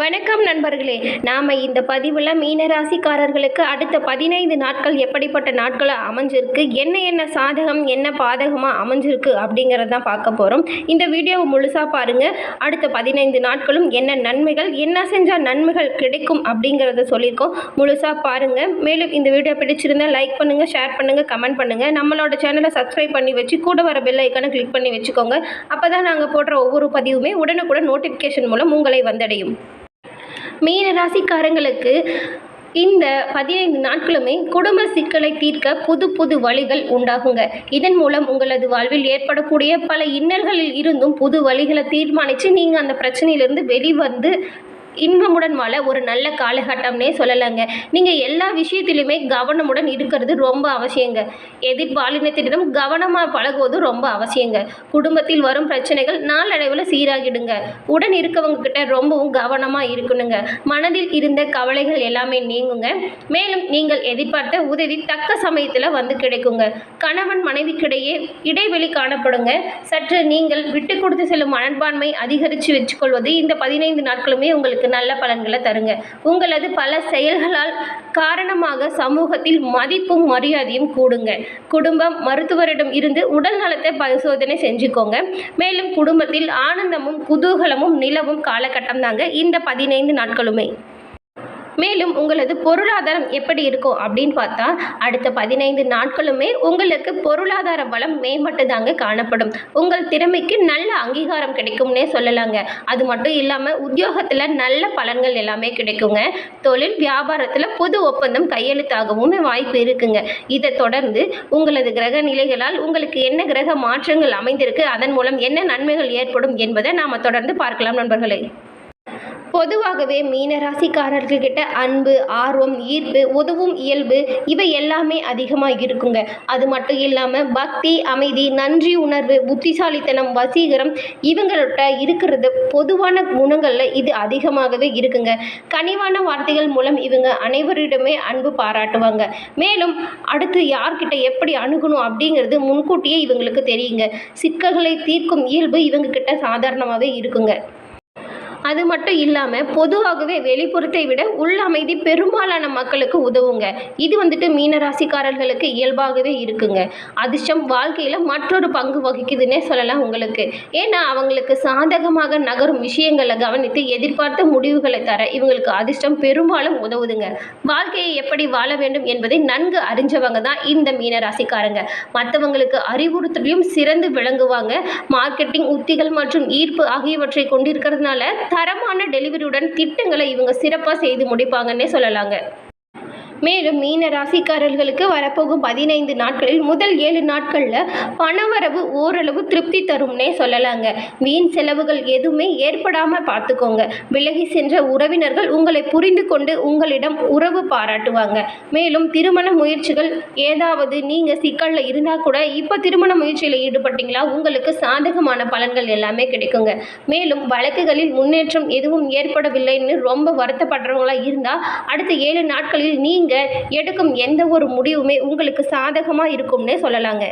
வணக்கம் நண்பர்களே. நாம் இந்த பதிவில் மீனராசிக்காரர்களுக்கு அடுத்த பதினைந்து நாட்கள் எப்படிப்பட்ட நாட்களாக அமைஞ்சிருக்கு என்ன என்ன சாதகம் என்ன பாதகமாக அமைஞ்சிருக்கு அப்படிங்கிறத தான் பார்க்க போகிறோம் இந்த வீடியோவை முழுசாக பாருங்கள் அடுத்த பதினைந்து நாட்களும் என்ன நன்மைகள் என்ன செஞ்சால் நன்மைகள் கிடைக்கும் அப்படிங்கிறத சொல்லியிருக்கோம். முழுசாக பாருங்கள் மேலும் இந்த வீடியோ பிடிச்சிருந்தா லைக் பண்ணுங்கள் ஷேர் பண்ணுங்கள் கமெண்ட் பண்ணுங்கள் நம்மளோட சேனலை சப்ஸ்கிரைப் பண்ணி வச்சு கூட வர பெல் ஐக்கானை கிளிக் பண்ணி வச்சுக்கோங்க. அப்போ தான் நாங்கள் போடுற ஒவ்வொரு பதிவுமே உடனுக்குடன் நோட்டிஃபிகேஷன் மூலம் உங்களை வந்தடையும். மீன ராசிக்காரங்களுக்கு இந்த பதினைந்து நாட்களுமே குடும்ப சிக்கலை தீர்க்க புது புது வழிகள் உண்டாகுங்க. இதன் மூலம் உங்களது வாழ்வில் ஏற்படக்கூடிய பல இன்னல்களில் இருந்தும் புது வழிகளை தீர்மானித்து நீங்கள் அந்த பிரச்சனையிலிருந்து வெளிவந்து இன்பமுடன் வாழ ஒரு நல்ல காலகட்டம்னே சொல்லலாங்க. நீங்கள் எல்லா விஷயத்திலுமே கவனமுடன் இருக்கிறது ரொம்ப அவசியங்க. எதிர்பாலினத்திடம் கவனமாக பழகுவது ரொம்ப அவசியங்க. குடும்பத்தில் வரும் பிரச்சனைகள் நாளடைவில் சீராகிடுங்க. உடன் இருக்கவங்க கிட்ட ரொம்பவும் கவனமாக இருக்கணுங்க. மனதில் இருந்த கவலைகள் எல்லாமே நீங்குங்க. மேலும் நீங்கள் எதிர்பார்த்த உதவி தக்க சமயத்தில் வந்து கிடைக்குங்க. கணவன் மனைவிக்கிடையே இடைவெளி காணப்படுங்க. சற்று நீங்கள் விட்டு கொடுத்து செல்லும் மனப்பான்மை அதிகரித்து வச்சுக்கொள்வது இந்த பதினைந்து நாட்களுமே உங்களுக்கு நல்ல பலன்களை தருங்க. உங்களது பல செயல்களால் காரணமாக சமூகத்தில் மதிப்பும் மரியாதையும் கூடுங்க. குடும்பம் மருத்துவரிடம் இருந்து உடல் நலத்தை பரிசோதனை செஞ்சுக்கோங்க. மேலும் குடும்பத்தில் ஆனந்தமும் குதூகலமும் நிலவும் காலகட்டம் தாங்க இந்த பதினைந்து நாட்களுமே. மேலும் உங்களது பொருளாதாரம் எப்படி இருக்கும் அப்படின்னு பார்த்தா அடுத்த பதினைந்து நாட்களுமே உங்களுக்கு பொருளாதார பலம் மேம்பட்டு தாங்க காணப்படும். உங்கள் திறமைக்கு நல்ல அங்கீகாரம் கிடைக்கும்னே சொல்லலாங்க. அது மட்டும் இல்லாமல் உத்தியோகத்தில் நல்ல பலன்கள் எல்லாமே கிடைக்குங்க. தொழில் வியாபாரத்தில் புது ஒப்பந்தம் கையெழுத்தாகவும் வாய்ப்பு இருக்குங்க. இதை தொடர்ந்து உங்களது கிரக நிலைகளால் உங்களுக்கு என்ன கிரக மாற்றங்கள் அமைந்திருக்கு அதன் மூலம் என்ன நன்மைகள் ஏற்படும் என்பதை நாம் தொடர்ந்து பார்க்கலாம் நண்பர்களே. பொதுவாகவே மீனராசிக்காரர்கள்கிட்ட அன்பு ஆர்வம் ஈர்ப்பு உதவும் இயல்பு இவை எல்லாமே அதிகமாக இருக்குங்க. அது மட்டும் இல்லாமல் பக்தி அமைதி நன்றி உணர்வு புத்திசாலித்தனம் வசீகரம் இவங்கள்ட்ட இருக்கிறது பொதுவான குணங்களில் இது அதிகமாகவே இருக்குங்க. கனிவான வார்த்தைகள் மூலம் இவங்க அனைவரிடமே அன்பு பாராட்டுவாங்க. மேலும் அடுத்து யார்கிட்ட எப்படி அணுகணும் அப்படிங்கிறது முன்கூட்டியே இவங்களுக்கு தெரியுங்க. சிக்கல்களை தீர்க்கும் இயல்பு இவங்க கிட்ட சாதாரணமாகவே இருக்குங்க. அது மட்டும் இல்லாமல் பொதுவாகவே வெளிப்புறத்தை விட உள் அமைதி பெரும்பாலான மக்களுக்கு உதவுங்க. இது வந்துட்டு மீனராசிக்காரர்களுக்கு இயல்பாகவே இருக்குங்க. அதிர்ஷ்டம் வாழ்க்கையில் மற்றொரு பங்கு வகிக்குதுன்னே சொல்லலாம் உங்களுக்கு. ஏன்னா அவங்களுக்கு சாதகமாக நகரும் விஷயங்களை கவனித்து எதிர்பார்த்த முடிவுகளை தர இவங்களுக்கு அதிர்ஷ்டம் பெரும்பாலும் உதவுதுங்க. வாழ்க்கையை எப்படி வாழ வேண்டும் என்பதை நன்கு அறிஞ்சவங்க தான் இந்த மீனராசிக்காரங்க மற்றவங்களுக்கு அறிவுறுத்தலையும் சிறந்து விளங்குவாங்க. மார்க்கெட்டிங் உத்திகள் மற்றும் ஈர்ப்பு ஆகியவற்றை கொண்டிருக்கிறதுனால தரமான டெலிவரியுடன் திட்டங்களை இவங்க சிறப்பாக செய்து முடிப்பாங்கன்னே சொல்லலாங்க. மேலும் மீன ராசிக்காரர்களுக்கு வரப்போகும் பதினைந்து நாட்களில் முதல் ஏழு நாட்களில் பணவரவு ஓரளவு திருப்தி தரும்னே சொல்லலாங்க. வீண் செலவுகள் எதுவுமே ஏற்படாமல் பார்த்துக்கோங்க. விலகி சென்ற உறவினர்கள் உங்களை புரிந்து கொண்டு உங்களிடம் உறவு பாராட்டுவாங்க. மேலும் திருமண முயற்சிகள் ஏதாவது நீங்கள் சிக்கலில் இருந்தால் கூட இப்போ திருமண முயற்சியில் ஈடுபட்டீங்களா உங்களுக்கு சாதகமான பலன்கள் எல்லாமே கிடைக்குங்க. மேலும் வழக்குகளில் முன்னேற்றம் எதுவும் ஏற்படவில்லைன்னு ரொம்ப வருத்தப்படுறவங்களா இருந்தால் அடுத்த ஏழு நாட்களில் நீங்கள் எடுக்கும் எந்த ஒரு முடிவுமே உங்களுக்கு சாதகமாக இருக்கும்னே சொல்லலாங்க.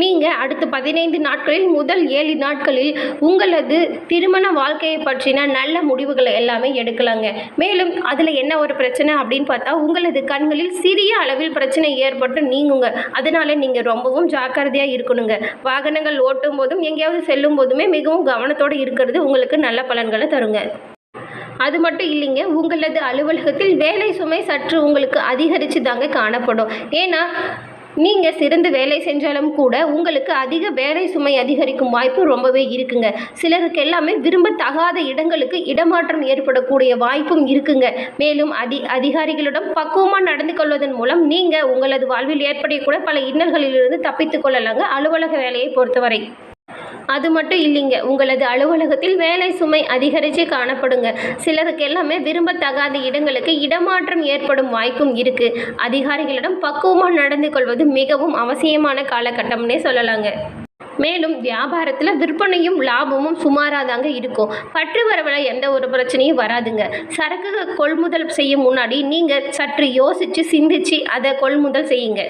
நீங்கள் அடுத்த பதினைந்து நாட்களில் முதல் ஏழு நாட்களில் உங்களது திருமண வாழ்க்கையை பற்றின நல்ல முடிவுகளை எல்லாமே எடுக்கலாங்க. மேலும் அதில் என்ன ஒரு பிரச்சனை அப்படின்னு பார்த்தா உங்களது கண்களில் சிறிய அளவில் பிரச்சனை ஏற்பட்டு நீங்குங்க. அதனால நீங்கள் ரொம்பவும் ஜாக்கிரதையாக இருக்கணுங்க. வாகனங்கள் ஓட்டும் போதும் எங்கேயாவது செல்லும் போதுமே மிகவும் கவனத்தோடு இருக்கிறது உங்களுக்கு நல்ல பலன்களை தருங்க. அது மட்டும் இல்லைங்க உங்களது அலுவலகத்தில் வேலை சுமை சற்று உங்களுக்கு அதிகரித்து தாங்க காணப்படும். ஏன்னா நீங்கள் சிறந்து வேலை செஞ்சாலும் கூட உங்களுக்கு அதிக வேலை சுமை அதிகரிக்கும் வாய்ப்பு ரொம்பவே இருக்குங்க. சிலருக்கு எல்லாமே விரும்பத்தகாத இடங்களுக்கு இடமாற்றம் ஏற்படக்கூடிய வாய்ப்பும் இருக்குங்க. மேலும் அதி அதிகாரிகளிடம் பக்குவமாக நடந்து கொள்வதன் மூலம் நீங்கள் உங்களது வாழ்வில் ஏற்படக்கூடிய பல இன்னல்களிலிருந்து தப்பித்துக் கொள்ளலாங்க. அலுவலக வேலையை பொறுத்தவரை. அது மட்டும் இல்லைங்க. உங்களது அலுவலகத்தில் வேலை சுமை அதிகரித்து காணப்படுங்க. சிலருக்கு எல்லாமே விரும்பத்தகாத இடங்களுக்கு இடமாற்றம் ஏற்படும் வாய்ப்பும் இருக்கு. அதிகாரிகளிடம் பக்குவமாக நடந்து கொள்வது மிகவும் அவசியமான காலகட்டம்னே சொல்லலாங்க. மேலும் வியாபாரத்தில் விற்பனையும் லாபமும் சுமாராக தாங்க இருக்கும். பற்று வரவில் எந்த ஒரு பிரச்சனையும் வராதுங்க. சரக்கு கொள்முதல் செய்யும் முன்னாடி நீங்கள் சற்று யோசித்து சிந்திச்சு அதை கொள்முதல் செய்யுங்க.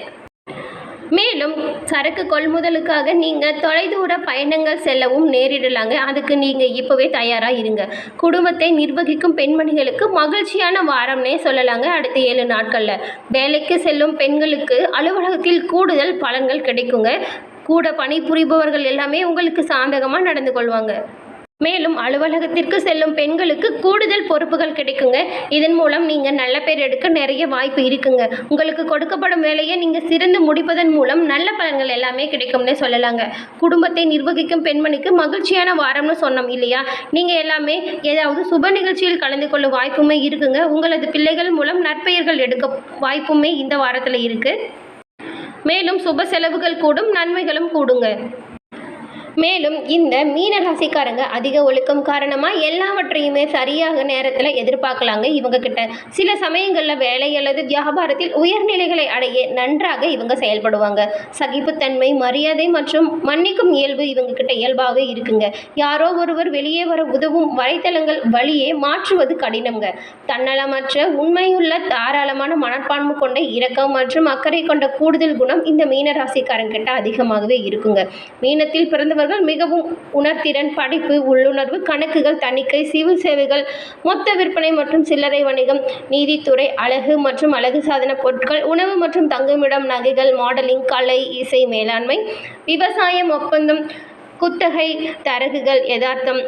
மேலும் சரக்கு கொள்முதலுக்காக நீங்கள் தொலைதூர பயணங்கள் செல்லவும் நேரிடலாங்க. அதுக்கு நீங்கள் இப்போவே தயாராக இருங்க. குடும்பத்தை நிர்வகிக்கும் பெண்மணிகளுக்கு மகிழ்ச்சியான வாரம்னே சொல்லலாங்க அடுத்த ஏழு நாட்களில். வேலைக்கு செல்லும் பெண்களுக்கு அலுவலகத்தில் கூடுதல் பலன்கள் கிடைக்குங்க. கூட பணிபுரிபவர்கள் எல்லாமே உங்களுக்கு சாதகமாக நடந்து கொள்வாங்க. மேலும் அலுவலகத்திற்கு செல்லும் பெண்களுக்கு கூடுதல் பொறுப்புகள் கிடைக்குங்க. இதன் மூலம் நீங்கள் நல்ல பேர் எடுக்க நிறைய வாய்ப்பு இருக்குங்க. உங்களுக்கு கொடுக்கப்படும் வேலையை நீங்கள் சிறந்து முடிப்பதன் மூலம் நல்ல பலன்கள் எல்லாமே கிடைக்கும்னு சொல்லலாங்க. குடும்பத்தை நிர்வகிக்கும் பெண்மணிக்கு மகிழ்ச்சியான வாரம்னு சொன்னோம் இல்லையா? நீங்கள் எல்லாமே ஏதாவது சுப நிகழ்ச்சியில் கலந்து கொள்ளும் வாய்ப்புமே இருக்குங்க. உங்களது பிள்ளைகள் மூலம் நற்பெயர்கள் எடுக்க வாய்ப்புமே இந்த வாரத்தில் இருக்குது மேலும் சுப செலவுகள் கூடும் நன்மைகளும் கூடுங்க. மேலும் இந்த மீன ராசிக்காரங்க அதிக ஒழுக்கம் காரணமாக எல்லாவற்றையுமே சரியாக நேரத்தில் எதிர்பார்க்கலாங்க இவங்க கிட்ட. சில சமயங்களில் வேலை அல்லது வியாபாரத்தில் உயர்நிலைகளை அடைய நன்றாக இவங்க செயல்படுவாங்க. சகிப்புத்தன்மை மரியாதை மற்றும் மன்னிக்கும் இயல்பு இவங்க கிட்ட இயல்பாகவே இருக்குங்க. யாரோ ஒருவர் வெளியே வர உதவும் வலைத்தளங்கள் வழியே மாற்றுவது கடினம்ங்க. தன்னலமற்ற உண்மையுள்ள தாராளமான மனப்பான்மை கொண்ட இரக்கம் மற்றும் அக்கறை கொண்ட கூடுதல் குணம் இந்த மீன ராசிக்காரங்கிட்ட அதிகமாகவே இருக்குங்க. மீனத்தில் பிறந்தவர் பிறந்தவர்கள் மிகவும் உணர்திறன் படிப்பு உள்ளுணர்வு கணக்குகள் தணிக்கை சிவில் சேவைகள் மொத்த விற்பனை மற்றும் சில்லறை வணிகம் நீதித்துறை அழகு மற்றும் அழகு சாதன பொருட்கள் உணவு மற்றும் தங்குமிடம் நகைகள் மாடலிங் கலை இசை மேலாண்மை விவசாயம் ஒப்பந்தம் குத்தகை தரகுகள் யதார்த்தம்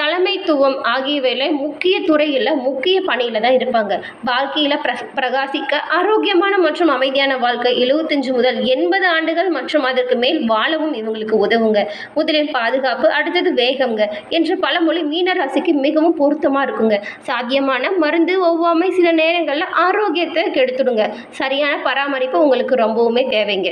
தலைமைத்துவம் ஆகியவையில் முக்கிய துறையில் முக்கிய பணியில் தான் இருப்பாங்க. வாழ்க்கையில் பிர பிரகாசிக்க ஆரோக்கியமான மற்றும் அமைதியான வாழ்க்கை எழுபத்தஞ்சு முதல் எண்பது ஆண்டுகள் மற்றும் அதற்கு மேல் வாழவும் இவங்களுக்கு உதவுங்க. முதலில் பாதுகாப்பு அடுத்தது வேகம்ங்க என்ற பழமொழி மீனராசிக்கு மிகவும் பொருத்தமாக இருக்குங்க. சாத்தியமான மருந்து ஒவ்வாமை சில நேரங்களில் ஆரோக்கியத்தை கெடுத்துடுங்க. சரியான பராமரிப்பு உங்களுக்கு ரொம்பவுமே தேவைங்க.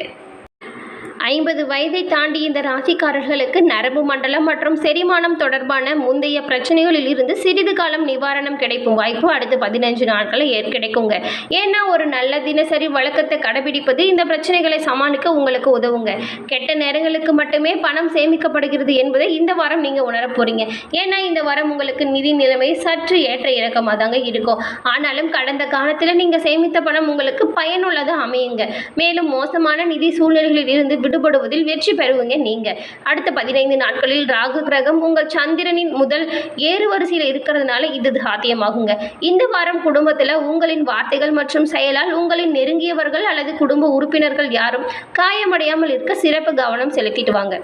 ஐம்பது வயதை தாண்டி இந்த ராசிக்காரர்களுக்கு நரம்பு மண்டலம் மற்றும் செரிமானம் தொடர்பான முந்தைய பிரச்சனைகளில் இருந்து சிறிது காலம் நிவாரணம் கிடைக்கும் வாய்ப்பு அடுத்த பதினஞ்சு நாட்களில் ஏற் கிடைக்குங்க. ஏன்னா ஒரு நல்ல தினசரி வழக்கத்தை கடைபிடிப்பது இந்த பிரச்சனைகளை சமாளிக்க உங்களுக்கு உதவுங்க. கெட்ட நேரங்களுக்கு மட்டுமே பணம் சேமிக்கப்படுகிறது என்பதை இந்த வாரம் நீங்கள் உணர போறீங்க. ஏன்னா இந்த வாரம் உங்களுக்கு நிதி நிலைமை சற்று ஏற்ற இறக்கமாக தாங்க இருக்கும். ஆனாலும் கடந்த காலத்தில் நீங்கள் சேமித்த பணம் உங்களுக்கு பயனுள்ளதாக அமையுங்க. மேலும் மோசமான நிதி சூழ்நிலைகளில் இருந்து விடுபடுவதில் வெற்றி பெறுவீங்க நீங்க. அடுத்த பதினைந்து நாட்களில் ராகு கிரகம் உங்கள் சந்திரனின் முதல் ஏறு வரிசையில் இருக்கிறதுனால இது சாத்தியமாகுங்க. இந்த வாரம் குடும்பத்தில் உங்களின் வார்த்தைகள் மற்றும் செயலால் உங்களின் நெருங்கியவர்கள் அல்லது குடும்ப உறுப்பினர்கள் யாரும் காயமடையாமல் இருக்க சிறப்பு கவனம் செலுத்திட்டு வாங்க.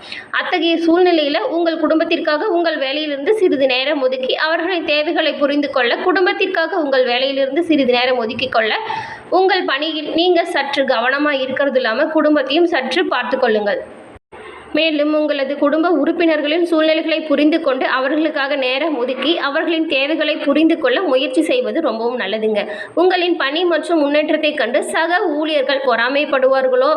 அத்தகைய சூழ்நிலையில் உங்கள் குடும்பத்திற்காக உங்கள் வேலையிலிருந்து சிறிது நேரம் ஒதுக்கி அவர்களின் தேவைகளை புரிந்து கொள்ள குடும்பத்திற்காக உங்கள் வேலையிலிருந்து சிறிது நேரம் ஒதுக்கி கொள்ள உங்கள் பணியில் நீங்கள் சற்று கவனமாக இருக்கிறது இல்லாமல் குடும்பத்தையும் சற்று பார்த்து கொள்ளுங்கள். மேலும் உங்களது குடும்ப உறுப்பினர்களின் சூழ்நிலைகளை புரிந்து கொண்டு அவர்களுக்காக நேரம் ஒதுக்கி அவர்களின் தேவைகளை புரிந்து கொள்ள முயற்சி செய்வது ரொம்பவும் நல்லதுங்க. உங்களின் பணி மற்றும் முன்னேற்றத்தை கண்டு சக ஊழியர்கள் பொறாமைப்படுவார்களோ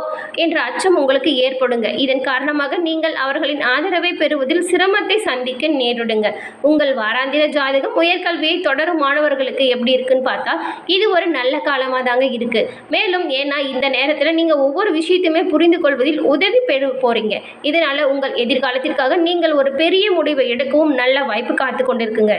என்ற அச்சம் உங்களுக்கு ஏற்படுங்க. இதன் காரணமாக நீங்கள் அவர்களின் ஆதரவை பெறுவதில் சிரமத்தை சந்திக்க நேரிடுங்க. உங்கள் வாராந்திர ஜாதகம் உயர்கல்வியை தொடரும் மாணவர்களுக்கு எப்படி இருக்குன்னு பார்த்தா இது ஒரு நல்ல காலமாக தாங்க இருக்கு. மேலும் ஏன்னா இந்த நேரத்தில் நீங்கள் ஒவ்வொரு விஷயத்தையுமே புரிந்து கொள்வதில் உதவி பெற போறீங்க. இதனால் உங்கள் எதிர்காலத்திற்காக நீங்கள் ஒரு பெரிய முடிவை எடுக்கவும் நல்ல வாய்ப்பு காத்து கொண்டிருக்குங்க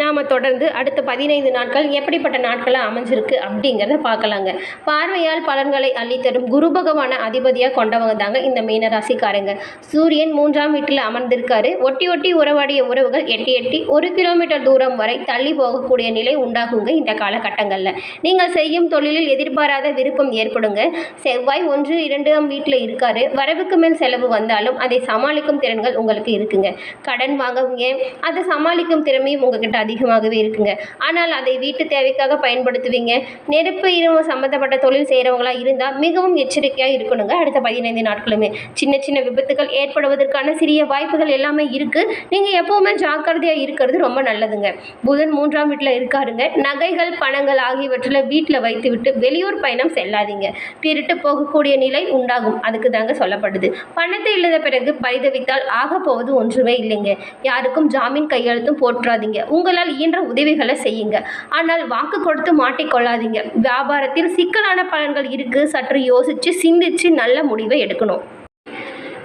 நாம் தொடர்ந்து அடுத்த பதினைந்து நாட்கள் எப்படிப்பட்ட நாட்களாக அமைஞ்சிருக்கு அப்படிங்கிறத பார்க்கலாங்க. பார்வையால் பலன்களை அள்ளித்தரும் குரு பகவான அதிபதியாக கொண்டவங்க தாங்க இந்த மீனராசிக்காரங்க சூரியன் மூன்றாம் வீட்டில் அமர்ந்திருக்காரு. ஒட்டி ஒட்டி உறவாடிய உறவுகள் எட்டி எட்டி ஒரு கிலோமீட்டர் தூரம் வரை தள்ளி போகக்கூடிய நிலை உண்டாகுங்க இந்த காலகட்டங்களில். நீங்கள் செய்யும் தொழிலில் எதிர்பாராத விருப்பம் ஏற்படுங்க. செவ்வாய் ஒன்று இரண்டாம் வீட்டில் இருக்காரு. வரவுக்கு மேல் செலவு வந்தாலும் அதை சமாளிக்கும் திறன்கள் உங்களுக்கு இருக்குங்க. கடன் வாங்குவீங்க அதை சமாளிக்கும் திறமையும் உங்ககிட்ட அதிகமாகவே இருக்குங்க. ஆனால் அதை வீட்டு தேவைக்காக பயன்படுத்துவீங்க. நெருப்பு இரும்பு சம்மந்தப்பட்ட தொழில் செய்கிறவங்களா இருந்தால் மிகவும் எச்சரிக்கையாக இருக்கணுங்க. அடுத்த பதினைந்து நாட்களுமே. சின்ன சின்ன விபத்துகள் ஏற்படுவதற்கான சிறிய வாய்ப்புகள் எல்லாமே இருக்குது நீங்கள் எப்போவுமே ஜாக்கிரதையாக இருக்கிறது ரொம்ப நல்லதுங்க. புதன் மூன்றாம் வீட்டில் இருக்காருங்க. நகைகள் பணங்கள் ஆகியவற்றில் வீட்டில் வைத்துவிட்டு வெளியூர் பயணம் செல்லாதீங்க. திருட்டு போகக்கூடிய நிலை உண்டாகும். அதுக்கு தாங்க சொல்லப்படுது. பணத்தை இல்லாத பிறகு பரிதவித்தால் ஆக போவது ஒன்றுமே இல்லைங்க. யாருக்கும் ஜாமீன் கையெழுத்தும் போற்றாதீங்க. உங்களால் இயன்ற உதவிகளை செய்யுங்க. ஆனால் வாக்கு கொடுத்து மாட்டிக்கொள்ளாதீங்க. வியாபாரத்தில் சிக்கலான பலன்கள் இருக்கு. சற்று யோசிச்சு சிந்திச்சு நல்ல முடிவை எடுக்கணும்.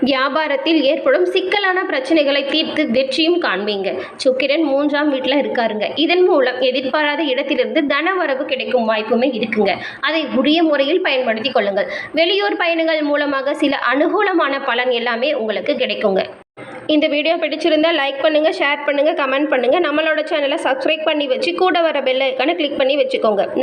வியாபாரத்தில் ஏற்படும் சிக்கலான பிரச்சனைகளை தீர்த்து வெற்றியும் காண்பீங்க. சுக்கிரன் மூன்றாம் வீட்டில் இருக்காருங்க. இதன் மூலம் எதிர்பாராத இடத்திலிருந்து தன வரவு கிடைக்கும் வாய்ப்புமே இருக்குங்க. அதை உரிய முறையில் பயன்படுத்தி கொள்ளுங்கள். வெளியூர் பயணங்கள் மூலமாக சில அனுகூலமான பலன் எல்லாமே உங்களுக்கு கிடைக்குங்க. இந்த வீடியோ பிடிச்சிருந்தா லைக் பண்ணுங்கள் ஷேர் பண்ணுங்கள் கமெண்ட் பண்ணுங்கள் நம்மளோட சேனலை சப்ஸ்கிரைப் பண்ணி வச்சு கூட வர பெல் ஐக்கானை கிளிக் பண்ணி வச்சுக்கோங்க.